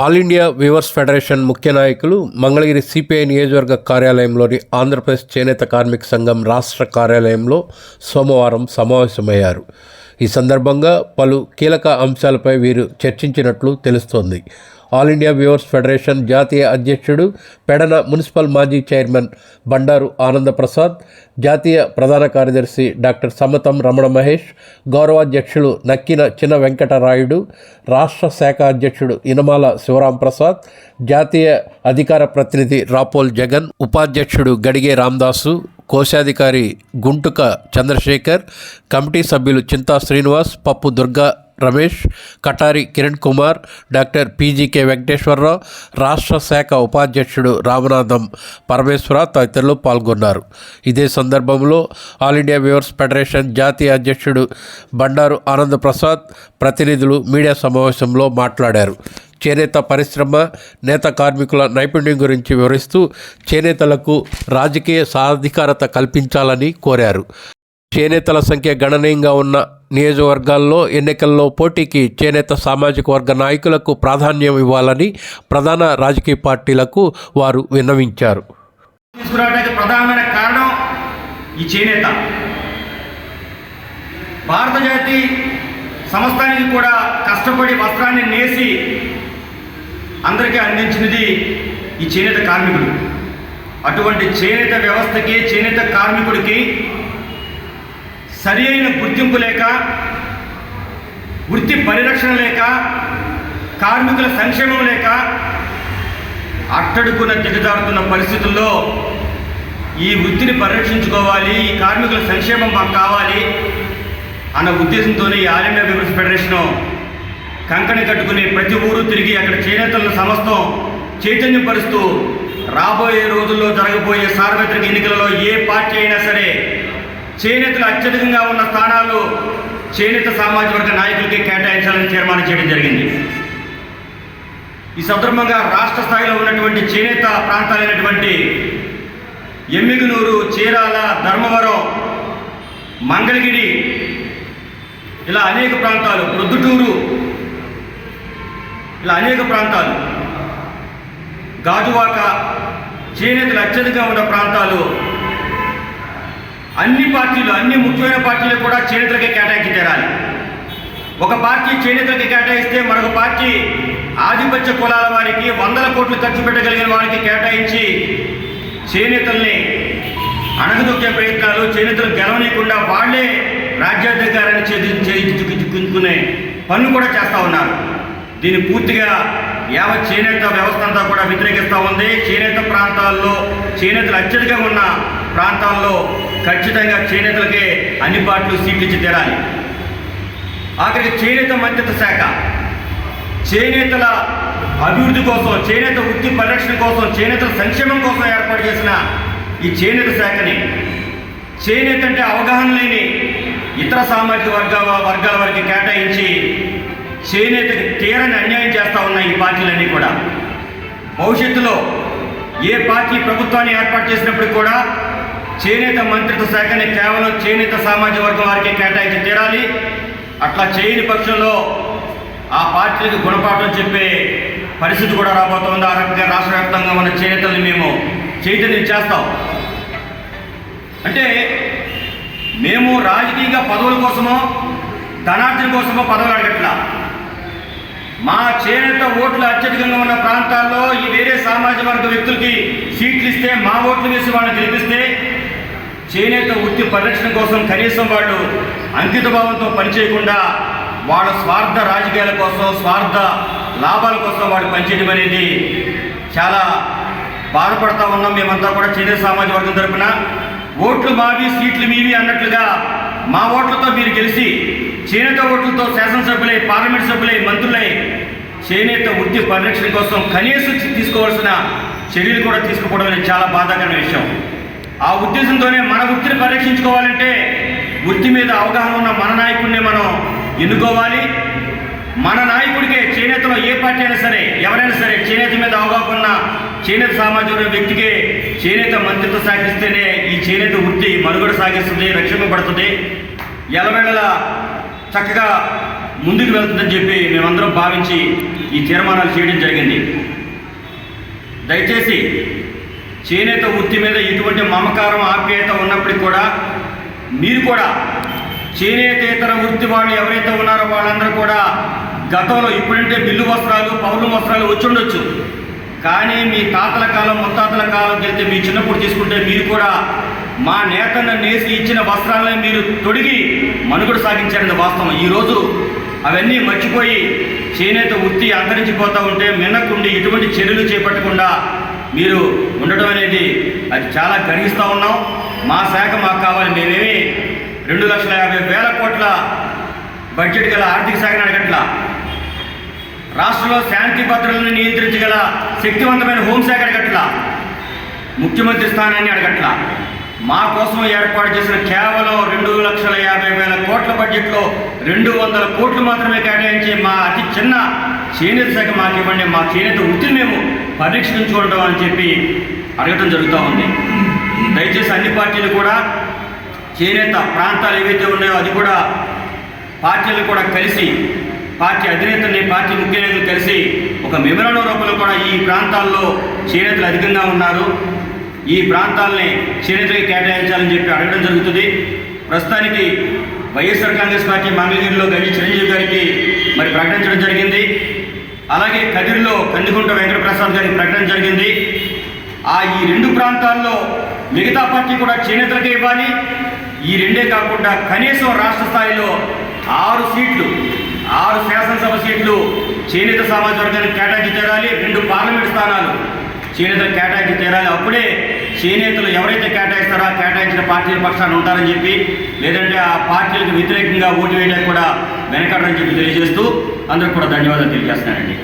All India weavers federation ముఖ్య నాయకులు Mangalagiri CPI నియోజకవర్గ కార్యాలయంలోని ఆంధ్రప్రదేశ్ చేనేత కార్మిక సంఘం రాష్ట్ర కార్యాలయంలో సోమవారం సమావేశమయ్యారు. ఈ సందర్భంగా పలు కీలక అంశాలపై వీరు చర్చించినట్లు తెలుస్తోంది. ఆల్ ఇండియా వ్యూవర్స్ ఫెడరేషన్ జాతీయ అధ్యక్షుడు పెడన మున్సిపల్ మాజీ చైర్మన్ బండారు ఆనందప్రసాద్ జాతీయ ప్రధాన కార్యదర్శి డాక్టర్ సమతం రమణ మహేష్ గౌరవాధ్యక్షులు నక్కిన చిన వెంకటరాయుడు రాష్ట్ర శాఖ అధ్యక్షుడు ఇనమాల శివరాం ప్రసాద్ జాతీయ అధికార ప్రతినిధి రాపోల్ జగన్ ఉపాధ్యక్షుడు గడిగే రామదాసు కోశాధికారి గుంటుక చంద్రశేఖర్ కమిటీ సభ్యులు చింతా శ్రీనివాస్ పప్పు దుర్గా రమేష్ కటారి కిరణ్ కుమార్ డాక్టర్ పీజీకే వెంకటేశ్వరరావు రాష్ట్ర శాఖ ఉపాధ్యక్షుడు రామనాథం పరమేశ్వర తదితరులు పాల్గొన్నారు. ఇదే సందర్భంలో ఆల్ ఇండియా వ్యూవర్స్ ఫెడరేషన్ జాతీయ అధ్యక్షుడు బండారు ఆనంద్ ప్రసాద్ ప్రతినిధులు మీడియా సమావేశంలో మాట్లాడారు. చేనేత పరిశ్రమ నేత కార్మికుల నైపుణ్యం గురించి వివరిస్తూ చేనేతలకు రాజకీయ సాధికారత కల్పించాలని కోరారు. చేనేతల సంఖ్య గణనీయంగా ఉన్న నియోజకవర్గాల్లో ఎన్నికల్లో పోటీకి చేనేత సామాజిక వర్గ నాయకులకు ప్రాధాన్యం ఇవ్వాలని ప్రధాన రాజకీయ పార్టీలకు వారు విన్నవించారు. తీసుకురావడానికి ప్రధానమైన కారణం ఈ చేనేత. భారత జాతి సంస్థానికి కూడా కష్టపడి వస్త్రాన్ని నేసి అందరికీ అందించినది ఈ చేనేత కార్మికుడు అటువంటి చేనేత వ్యవస్థకి చేనేత కార్మికుడికి సరి అయిన గుర్తింపు లేక వృత్తి పరిరక్షణ లేక కార్మికుల సంక్షేమం లేక అట్టడుకున దిగజారుతున్న పరిస్థితుల్లో ఈ వృత్తిని పరిరక్షించుకోవాలి ఈ కార్మికుల సంక్షేమం మాకు కావాలి అన్న ఉద్దేశంతోనే ఈ ఆల్ ఇండియా పీపుల్స్ ఫెడరేషన్ కంకణి కట్టుకుని ప్రతి ఊరు తిరిగి అక్కడ చేనేతలను సమస్తం చైతన్యం పరుస్తూ రాబోయే రోజుల్లో జరగబోయే సార్వత్రిక ఎన్నికలలో ఏ పార్టీ అయినా సరే చేనేతలు అత్యధికంగా ఉన్న స్థానాలు చేనేత సామాజిక వర్గ నాయకులకి కేటాయించాలని తీర్మానం చేయడం జరిగింది. ఈ సందర్భంగా రాష్ట్ర స్థాయిలో ఉన్నటువంటి చేనేత ప్రాంతాలైనటువంటి ఎమ్మిగునూరు చీరాల ధర్మవరం మంగళగిరి ఇలా అనేక ప్రాంతాలు ప్రొద్దుటూరు ఇలా అనేక ప్రాంతాలు గాజువాక చేనేతలు అత్యధికంగా ఉన్న ప్రాంతాలు అన్ని పార్టీలు అన్ని ముఖ్యమైన పార్టీలు కూడా చేనేతలకే కేటాయించి తీరాలి. ఒక పార్టీ చేనేతలకి కేటాయిస్తే మరొక పార్టీ ఆధిపత్య కులాల వారికి వందల కోట్లు ఖర్చు పెట్టగలిగిన వారికి కేటాయించి చేనేతల్ని అణగదొక్కే ప్రయత్నాలు చేనేతలు గెలవనీయకుండా వాళ్ళే రాజ్యాధికారాన్ని చేయించుకునే పనులు కూడా చేస్తూ ఉన్నారు. దీన్ని పూర్తిగా యావత్ చేనేత వ్యవస్థ అంతా కూడా వ్యతిరేకిస్తూ ఉంది. చేనేత ప్రాంతాల్లో చేనేతలు అత్యధికంగా ఉన్న ప్రాంతాల్లో ఖచ్చితంగా చేనేతలకే అన్ని పార్టీలు సీట్లు ఇచ్చి తీరాలి. ఆఖరికి చేనేత మంత్రిత్వ శాఖ. చేనేతల అభివృద్ధి కోసం చేనేత వృత్తి పరిరక్షణ కోసం చేనేతల సంక్షేమం కోసం ఏర్పాటు చేసిన ఈ చేనేత శాఖని. చేనేత అంటే అవగాహన లేని ఇతర సామాజిక వర్గాల వర్గాల వారికి కేటాయించి చేనేతకి తీరని అన్యాయం చేస్తూ ఉన్నాయి ఈ పార్టీలన్నీ కూడా. భవిష్యత్తులో ఏ పార్టీ ప్రభుత్వాన్ని ఏర్పాటు చేసినప్పుడు కూడా చేనేత మంత్రిత్వ శాఖని కేవలం చేనేత సామాజిక వర్గం వారికి కేటాయించి తీరాలి. అట్లా చేయని పక్షంలో ఆ పార్టీలకు గుణపాఠం చెప్పే పరిస్థితి కూడా రాబోతోంది. ఆ రకంగా రాష్ట్ర వ్యాప్తంగా ఉన్న చేనేతల్ని మేము చైతన్యం చేస్తాం. అంటే మేము రాజకీయంగా పదవుల కోసమో ధనార్జన కోసమో పదవులు అడగట్లా. మా చేనేత ఓట్లు అత్యధికంగా ఉన్న ప్రాంతాల్లో ఈ వేరే సామాజిక వర్గ వ్యక్తులకి సీట్లు ఇస్తే మా ఓట్లు వేసి వాళ్ళని గెలిపిస్తే చేనేత వృత్తి పరిరక్షణ కోసం కనీసం వాళ్ళు అంకితభావంతో పనిచేయకుండా వాళ్ళ స్వార్థ రాజకీయాల కోసం స్వార్థ లాభాల కోసం వాళ్ళు పనిచేయడం అనేది చాలా బాధపడతా ఉన్నాం. మేమంతా కూడా చేనేత సామాజిక వర్గం తరపున ఓట్లు మావి సీట్లు మీవి అన్నట్లుగా మా ఓట్లతో మీరు గెలిచి చేనేత ఓట్లతో శాసనసభ్యులై పార్లమెంట్ సభ్యులై మంత్రులై చేనేత వృత్తి పరిరక్షణ కోసం కనీసం తీసుకోవాల్సిన చర్యలు కూడా తీసుకోవడం అనేది చాలా బాధాకరమైన విషయం. ఆ ఉద్దేశంతోనే మన వృత్తిని పరీక్షించుకోవాలంటే వృత్తి మీద అవగాహన ఉన్న మన నాయకుడిని మనం ఎన్నుకోవాలి. మన నాయకుడికే చేనేతలో ఏ పార్టీ అయినా సరే ఎవరైనా సరే చేనేత మీద అవగాహన ఉన్న చేనేత సామాజిక వ్యక్తికే చేనేత మంత్రిత్వ సాగిస్తేనే ఈ చేనేత వృత్తి మనుగడ సాగిస్తుంది రక్షింపబడుతుంది. ఎలవేళలా చక్కగా ముందుకు వెళ్తుందని చెప్పి మేమందరం భావించి ఈ తీర్మానాలు చేయడం జరిగింది. దయచేసి చేనేత వృత్తి మీద ఎటువంటి మమకారం ఆప్యాయత ఉన్నప్పటికీ కూడా మీరు కూడా చేనేతేతర వృత్తి వాళ్ళు ఎవరైతే ఉన్నారో వాళ్ళందరూ కూడా గతంలో ఇప్పుడంటే బిల్లు వస్త్రాలు పౌర్ణ వస్త్రాలు వచ్చుండొచ్చు కానీ మీ తాతల కాలం ముత్తాతల కాలం వెళ్తే మీ చిన్నప్పుడు తీసుకుంటే మీరు కూడా మా నేతన్న నేసి ఇచ్చిన వస్త్రాలను మీరు తొడిగి మనుగడ సాగించారని వాస్తవం. ఈరోజు అవన్నీ మర్చిపోయి చేనేత వృత్తి అంతరించిపోతూ ఉంటే మిన్నకుండి ఎటువంటి చర్యలు చేపట్టకుండా మీరు ఉండటం అనేది అది చాలా గర్హిస్తూ ఉన్నాం. మా శాఖ మాకు కావాలి. మేమేమి రెండు లక్షల యాభై వేల కోట్ల బడ్జెట్ గల ఆర్థిక శాఖను అడగట్ల. రాష్ట్రంలో శాంతి భద్రతలను నియంత్రించగల శక్తివంతమైన హోంశాఖ అడగట్ల. ముఖ్యమంత్రి స్థానాన్ని అడగట్ల. మా కోసం ఏర్పాటు చేసిన కేవలం రెండు లక్షల యాభై వేల కోట్ల బడ్జెట్లో రెండు వందల కోట్లు మాత్రమే కేటాయించి మా అతి చిన్న చేనేత శాఖ మాకు ఇవ్వండి మా చేనేత వృత్తిని మేము పరీక్షించుకుంటాం అని చెప్పి అడగటం జరుగుతూ ఉంది. దయచేసి అన్ని పార్టీలు కూడా చేనేత ప్రాంతాలు ఏవైతే ఉన్నాయో అది కూడా పార్టీలు కూడా కలిసి పార్టీ అధినేతని పార్టీ ముఖ్య నేతలు కలిసి ఒక మెమరాండం రూపంలో కూడా ఈ ప్రాంతాల్లో చేనేతలు అధికంగా ఉన్నారు. ఈ ప్రాంతాలని చేనేతలకు కేటాయించాలని చెప్పి అడగడం జరుగుతుంది. ప్రస్తుతానికి వైఎస్ఆర్ కాంగ్రెస్ పార్టీ మంగళగిరిలో గంజి చిరంజీవి గారికి మరి ప్రకటించడం జరిగింది. అలాగే కదిరిలో కందికుంట వెంకటప్రసాద్ గారి ప్రకటన జరిగింది. ఆ ఈ రెండు ప్రాంతాల్లో మిగతా పార్టీ కూడా చేనేతలకే ఇవ్వాలి. ఈ రెండే కాకుండా కనీసం రాష్ట్ర స్థాయిలో ఆరు సీట్లు ఆరు శాసనసభ సీట్లు చేనేత సమాజ వర్గానికి కేటాయించి తీరాలి. రెండు పార్లమెంట్ స్థానాలు చేనేతలు కేటాయించి తీరాలి. అప్పుడే చేనేతలు ఎవరైతే కేటాయిస్తారో ఆ కేటాయించిన పార్టీల పక్షాన్ని ఉంటారని చెప్పి లేదంటే ఆ పార్టీలకు వ్యతిరేకంగా ఓటు వేయడానికి కూడా వెనకాడని చెప్పి తెలియజేస్తూ అందరికి కూడా ధన్యవాదాలు తెలియజేస్తున్నానండి.